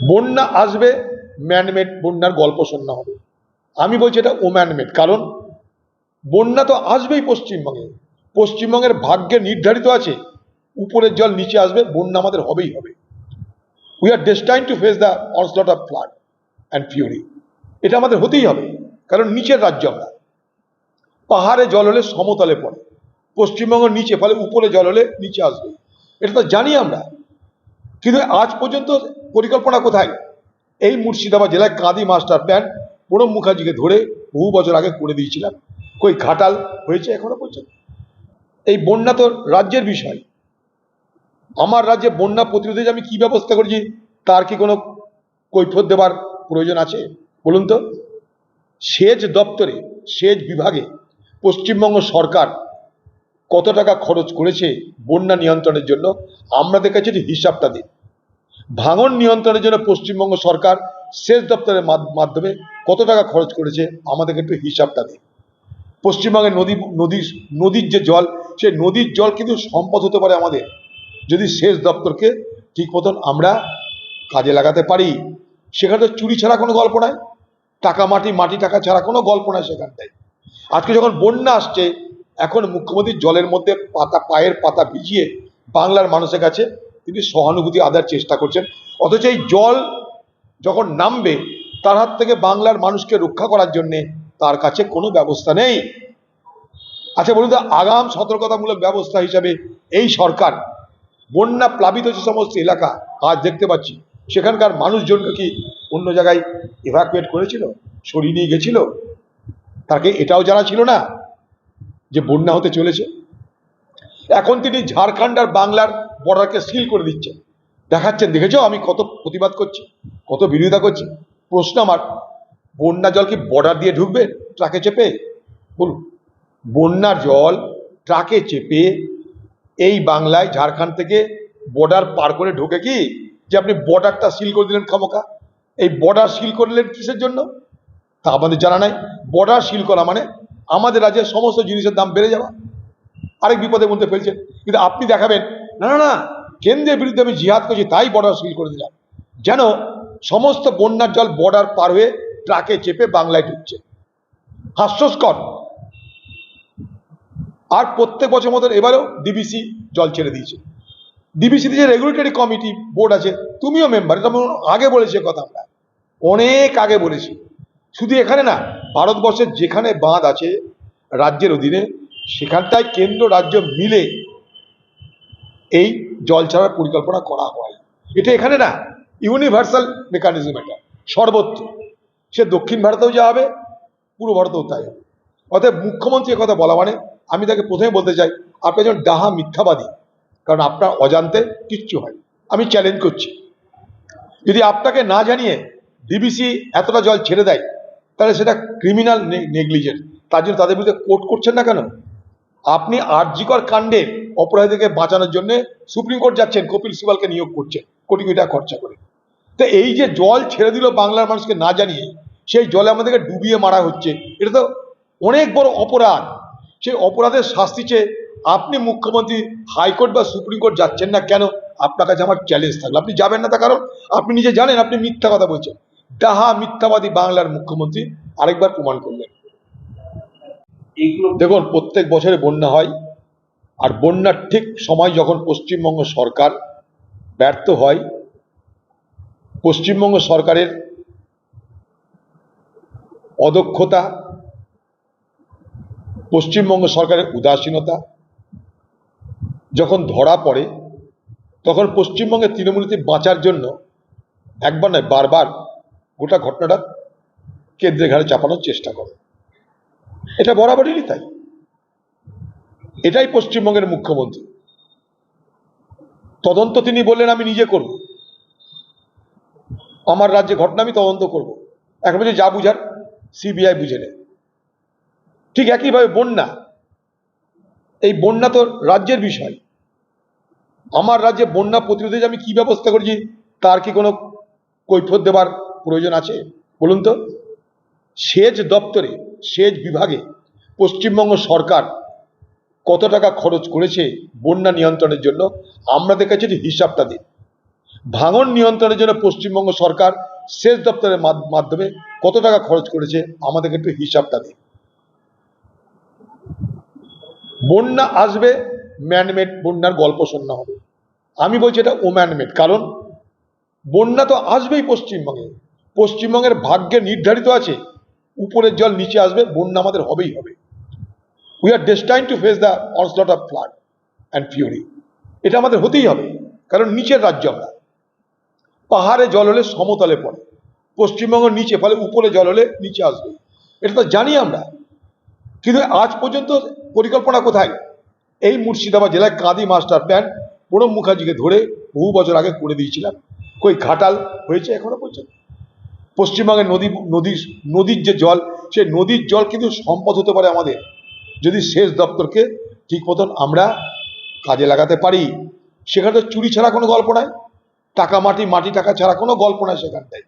বন্যা আসবে ম্যানমেড বন্যার গল্প শোনা হবে। আমি বলছি এটা ওম্যানমেড কারণ বন্যা তো আসবেই পশ্চিমবঙ্গে। পশ্চিমবঙ্গের ভাগ্যে নির্ধারিত আছে, উপরের জল নিচে আসবে, বন্যা আমাদের হবেই হবে। We are destined to face the onslaught of flood and fury এটা আমাদের হতেই হবে, কারণ নিচের রাজ্য আমরা। পাহাড়ে জল হলে সমতলে পড়ে, পশ্চিমবঙ্গের নিচে, ফলে উপরে জল হলে নিচে আসবে। এটা তো জানি আমরা। কিন্তু আজ পর্যন্ত পরিকল্পনা কোথায়? এই মুর্শিদাবাদ জেলায় কাঁদি মাস্টার প্ল্যান প্রণব মুখার্জিকে ধরে বহু বছর আগে করে দিয়েছিলাম। কই, ঘাটাল হয়েছে এখনও পর্যন্ত? এই বন্যা তো রাজ্যের বিষয়। আমার রাজ্যে বন্যা প্রতিরোধে আমি কি ব্যবস্থা করেছি, তার কি কোনো কৈফত দেবার প্রয়োজন আছে? বলুন তো। সেচ দপ্তরে, সেচ বিভাগে পশ্চিমবঙ্গ সরকার কত টাকা খরচ করেছে বন্যা নিয়ন্ত্রণের জন্য? আমাদের কাছে হিসাবটা দিন। ভাঙন নিয়ন্ত্রণের জন্য পশ্চিমবঙ্গ সরকার সেচ দপ্তরের মাধ্যমে কত টাকা খরচ করেছে, আমাদেরকে একটু হিসাবটা দিন। পশ্চিমবঙ্গের নদী নদী নদীর যে জল, সেই নদীর জল কিন্তু সম্পদ হতে পারে আমাদের। যদি সেচ দপ্তরকে ঠিক মতন আমরা কাজে লাগাতে পারি, সেখানে তো চুরি ছাড়া কোনো গল্প নাই, টাকা মাটি মাটি, টাকা ছাড়া কোনো গল্প নাই সেখানটায়। আজকে যখন বন্যা আসছে, এখন মুখ্যমন্ত্রী জলের মধ্যে পাতা, পায়ের পাতা ভিজিয়ে বাংলার মানুষের কাছে তিনি সহানুভূতি আদার চেষ্টা করছেন। অথচ এই জল যখন নামবে, তার হাত থেকে বাংলার মানুষকে রক্ষা করার জন্যে তার কাছে কোনো ব্যবস্থা নেই। আচ্ছা বলুন তো, আগাম সতর্কতামূলক ব্যবস্থা হিসাবে এই সরকার, বন্যা প্লাবিত যে সমস্ত এলাকা আজ দেখতে পাচ্ছি, সেখানকার মানুষজনকে কি অন্য জায়গায় এভাকুয়েট করেছিল? সরিয়ে নিয়ে গেছিল? তাকে এটাও জানা ছিল না যে বন্যা হতে চলেছে। এখন তিনি ঝাড়খণ্ড আর বাংলার বর্ডারকে সিল করে দিচ্ছেন। দেখাচ্ছেন, দেখেছ? আমি কত প্রতিবাদ করছি, কত বিরোধিতা করছি। প্রশ্ন আমার, বন্যা জল কি বর্ডার দিয়ে ঢুকবে ট্রাকে চেপে? বলুন, বন্যার জল ট্রাকে চেপে এই বাংলায় ঝাড়খণ্ড থেকে বর্ডার পার করে ঢোকে কি? যে আপনি বর্ডারটা সিল করে দিলেন খামোকা এই বর্ডার সিল করলেন কিসের জন্য? তা আমাদের জানা নাই। বর্ডার সিল করা মানে আমাদের রাজ্যের সমস্ত জিনিসের দাম বেড়ে যাওয়া। আরেক বিপদের মধ্যে ফেলছেন কিন্তু আপনি দেখাবেন, না না না, কেন্দ্রের বিরুদ্ধে আমি জিহাদ করছি, তাই বর্ডার সিল করে দিলাম। যেন সমস্ত বন্যার জল বর্ডার পার হয়ে ট্রাকে চেপে বাংলায় ঢুকছে। হাস্যস্কর। আর প্রত্যেক বছর মতন এবারেও ডিবিসি জল ছেড়ে দিয়েছে। ডিবিসিতে যে রেগুলেটরি কমিটি বোর্ড আছে, তুমিও মেম্বার এটা আগে বলেছি কথা আমরা। অনেক আগে বলেছি। শুধু এখানে না, ভারতবর্ষের যেখানে বাঁধ আছে, রাজ্যের অধীনে সেখানটায় কেন্দ্র রাজ্য মিলে এই জল ছাড়ার পরিকল্পনা করা হয়। এটা এখানে না ইউনিভার্সাল মেকানিজম এটা, সর্বত্র। সে দক্ষিণ ভারতেও যা হবে, পূর্ব ভারতেও তাই হবে। অতএব মুখ্যমন্ত্রী কথা বলা মানে আমি তাকে প্রথমে বলতে চাই, আপনি একজন ডাহা মিথ্যাবাদী, কারণ আপনার অজান্তে কিচ্ছু হয় আমি চ্যালেঞ্জ করছি। যদি আপনাকে না জানিয়ে ডিবিসি এতটা জল ছেড়ে দেয়, তাহলে সেটা ক্রিমিনাল নেগলিজেন্স তার জন্য তাদের বিরুদ্ধে কোর্ট করছেন না কেন? আপনি আর্যিকর কাণ্ডে অপরাধীকে বাঁচানোর জন্য সুপ্রিম কোর্ট যাচ্ছেন, কপিল সিবালকে নিয়োগ করছেন, কোটি কোটি টাকা খরচা করে। তো এই যে জল ছেড়ে দিল বাংলার মানুষকে না জানিয়ে, সেই জলে আমাদেরকে ডুবিয়ে মারা হচ্ছে, এটা তো অনেক বড় অপরাধ। সেই অপরাধের শাস্তি চেয়ে আপনি মুখ্যমন্ত্রী, হাইকোর্ট বা সুপ্রিম কোর্ট যাচ্ছেন না কেন? আপনার কাছে আমার চ্যালেঞ্জ থাকল। আপনি যাবেন না তার কারণ? আপনি নিজে জানেন, আপনি মিথ্যা কথা বলছেন। ডাহা মিথ্যাবাদী বাংলার মুখ্যমন্ত্রী আরেকবার প্রমাণ করলেন। দেখুন, প্রত্যেক বছরে বন্যা হয়, আর বন্যার ঠিক সময় যখন পশ্চিমবঙ্গ সরকার ব্যর্থ হয়, পশ্চিমবঙ্গ সরকারের অদক্ষতা, পশ্চিমবঙ্গ সরকারের উদাসীনতা যখন ধরা পড়ে, তখন পশ্চিমবঙ্গের তৃণমূলতে বাঁচার জন্য একবার নয়, বারবার গোটা ঘটনাটা কেন্দ্রের ঘাড়ে চাপানোর চেষ্টা করে। এটা বরাবরই তাই। এটাই পশ্চিমবঙ্গের মুখ্যমন্ত্রী। তদন্ত তিনি বললেন, আমি নিজে করব। আমার রাজ্যে ঘটনা আমি তদন্ত করব। এখন বলছে, যা বুঝার, সিবিআই বুঝে নেয়। ঠিক একইভাবে বন্যা। এই বন্যা তো রাজ্যের বিষয়। আমার রাজ্যে বন্যা প্রতিরোধে আমি কি ব্যবস্থা করেছি, তার কি কোনো কৈফত দেবার প্রয়োজন আছে? বলুন তো। সেচ দপ্তরে সেচ বিভাগে পশ্চিমবঙ্গ সরকার কত টাকা খরচ করেছে বন্যা নিয়ন্ত্রণের জন্য আমাদের কাছে একটু হিসাবটা দিন। ভাঙন নিয়ন্ত্রণের জন্য পশ্চিমবঙ্গ সরকার সেচ দপ্তরের মাধ- মাধ্যমে কত টাকা খরচ করেছে, আমাদেরকে একটু হিসাবটা দিন। বন্যা আসবে ম্যানমেড বন্যার গল্প শোনা হবে। আমি বলছি এটা ওম্যানমেড কারণ বন্যা তো আসবেই পশ্চিমবঙ্গে। পশ্চিমবঙ্গের ভাগ্যে নির্ধারিত আছে উপরের জল নিচে আসবে, বন্যা আমাদের হবেই হবে। We are destined to face the onslaught of flood and fury এটা আমাদের হতেই হবে, কারণ নিচের রাজ্য আমরা। পাহাড়ে জল হলে সমতলে পড়ে পশ্চিমবঙ্গের নিচে, ফলে উপরে জল হলে নিচে আসবে। এটা তো জানি আমরা। কিন্তু আজ পর্যন্ত পরিকল্পনা কোথায়? এই মুর্শিদাবাদ জেলায় কাঁদি মাস্টার প্ল্যান প্রণব মুখার্জিকে ধরে বহু বছর আগে করে দিয়েছিলাম। কই ঘাটাল হয়েছে এখনও পর্যন্ত? পশ্চিমবঙ্গের নদী নদীর নদীর যে জল, সেই নদীর জল কিন্তু সম্পদ হতে পারে আমাদের। যদি সেচ দপ্তরকে ঠিক মতন আমরা কাজে লাগাতে পারি, সেখানে তো চুরি ছাড়া কোনো গল্প নাই। টাকা, মাটি মাটি, টাকা ছাড়া কোনো গল্প নাই সেখানটায়।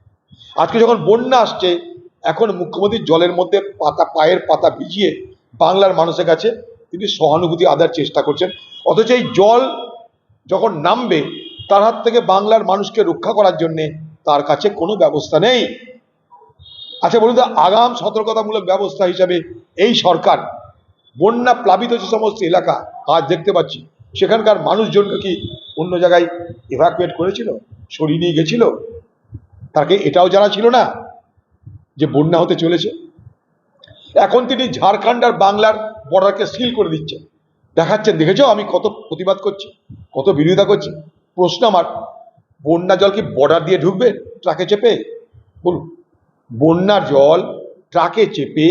আজকে যখন বন্যা আসছে, এখন মুখ্যমন্ত্রী জলের মধ্যে পাতা, পায়ের পাতা ভিজিয়ে বাংলার মানুষের কাছে তিনি সহানুভূতি আদার চেষ্টা করছেন। অথচ এই জল যখন নামবে, তার হাত থেকে বাংলার মানুষকে রক্ষা করার জন্যে তার কাছে কোনো ব্যবস্থা নেই। আচ্ছা বলুন তো, আগাম সতর্কতামূলক ব্যবস্থা হিসাবে এই সরকার, বন্যা প্লাবিত যে সমস্ত এলাকা, আজ দেখতে পাচ্ছি, সেখানকার মানুষজনকে কি অন্য জায়গায় এভাকুয়েট করেছিল? সরিয়ে নিয়ে গেছিল? তাকে এটাও জানা ছিল না যে বন্যা হতে চলেছে। এখন তিনি ঝাড়খণ্ড আর বাংলার বর্ডারকে সিল করে দিচ্ছেন। দেখাচ্ছেন, দেখেছ? আমি কত প্রতিবাদ করছি, কত বিরোধিতা করছি। প্রশ্ন আমার বন্যা জল কি বর্ডার দিয়ে ঢুকবে? ট্রাকে চেপে? বলুন। বন্যার জল ট্রাকে চেপে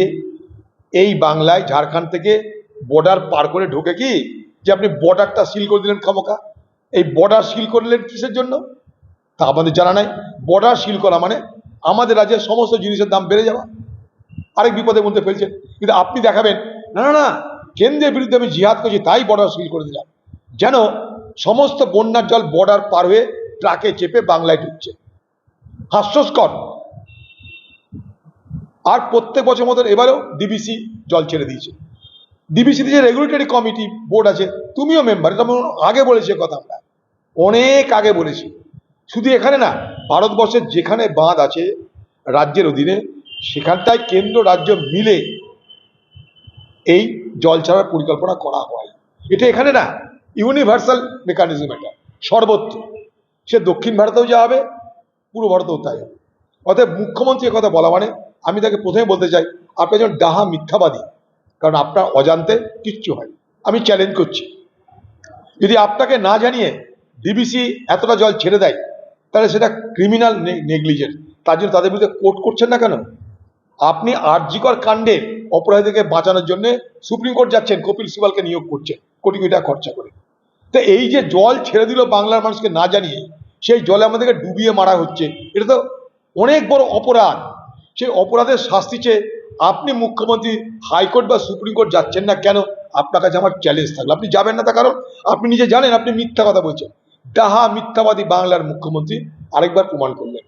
এই বাংলায় ঝাড়খণ্ড থেকে বর্ডার পার করে ঢোকে কি? যে আপনি বর্ডারটা সিল করে দিলেন খামোকা এই বর্ডার সিল করলেন কিসের জন্য? তা আমাদের জানা নাই। বর্ডার সিল করা মানে আমাদের রাজ্যের সমস্ত জিনিসের দাম বেড়ে যাওয়া। আরেক বিপদের মধ্যে ফেলছেন কিন্তু আপনি দেখাবেন, না না না, কেন্দ্রের বিরুদ্ধে আমি জিহাদ করছি, তাই বর্ডার সিল করে দিলাম। যেন সমস্ত বন্যার জল বর্ডার পার হয়ে ট্রাকে চেপে বাংলায় ঢুকছে। হাস্যস্কর। আর প্রত্যেক বছর মতন এবারেও ডিবিসি জল ছেড়ে দিয়েছে। ডিবিসিতে যে রেগুলেটরি কমিটি বোর্ড আছে, তুমিও মেম্বার এটা আগে বলেছি কথা আমরা। অনেক আগে বলেছি। শুধু এখানে না, ভারতবর্ষের যেখানে বাঁধ আছে রাজ্যের অধীনে, সেখানটায় কেন্দ্র রাজ্য মিলে এই জল ছাড়ার পরিকল্পনা করা হয়। এটা এখানে না ইউনিভার্সাল মেকানিজম এটা, সর্বত্র। সে দক্ষিণ ভারতেও যা হবে পূর্ব ভারতেও তাই হবে। মুখ্যমন্ত্রী কথা বলা মানে আমি তাকে প্রথমে বলতে চাই, আপনি একজন ডাহা মিথ্যাবাদী, কারণ আপনার অজান্তে কিচ্ছু হয় আমি চ্যালেঞ্জ করছি। যদি আপনাকে না জানিয়ে ডিবিসি এতটা জল ছেড়ে দেয়, তাহলে সেটা ক্রিমিনাল নেগলিজেন্ট তার জন্য তাদের বিরুদ্ধে কোর্ট করছেন না কেন? আপনি আর্যিকর কাণ্ডে অপরাধীকে বাঁচানোর জন্য সুপ্রিম কোর্ট যাচ্ছেন, কপিল সিবালকে নিয়োগ করছেন, কোটি কোটি টাকা খরচা করে। তো এই যে জল ছেড়ে দিল বাংলার মানুষকে না জানিয়ে, সেই জলে আমাদেরকে ডুবিয়ে মারা হচ্ছে। এটা তো অনেক বড় অপরাধ। সেই অপরাধের শাস্তি চেয়ে আপনি মুখ্যমন্ত্রী, হাইকোর্ট বা সুপ্রিম কোর্ট যাচ্ছেন না কেন? আপনার কাছে আমার চ্যালেঞ্জ থাকল। আপনি যাবেন না তার কারণ? আপনি নিজে জানেন, আপনি মিথ্যা কথা বলছেন। ডাহা মিথ্যাবাদী বাংলার মুখ্যমন্ত্রী আরেকবার প্রমাণ করলেন।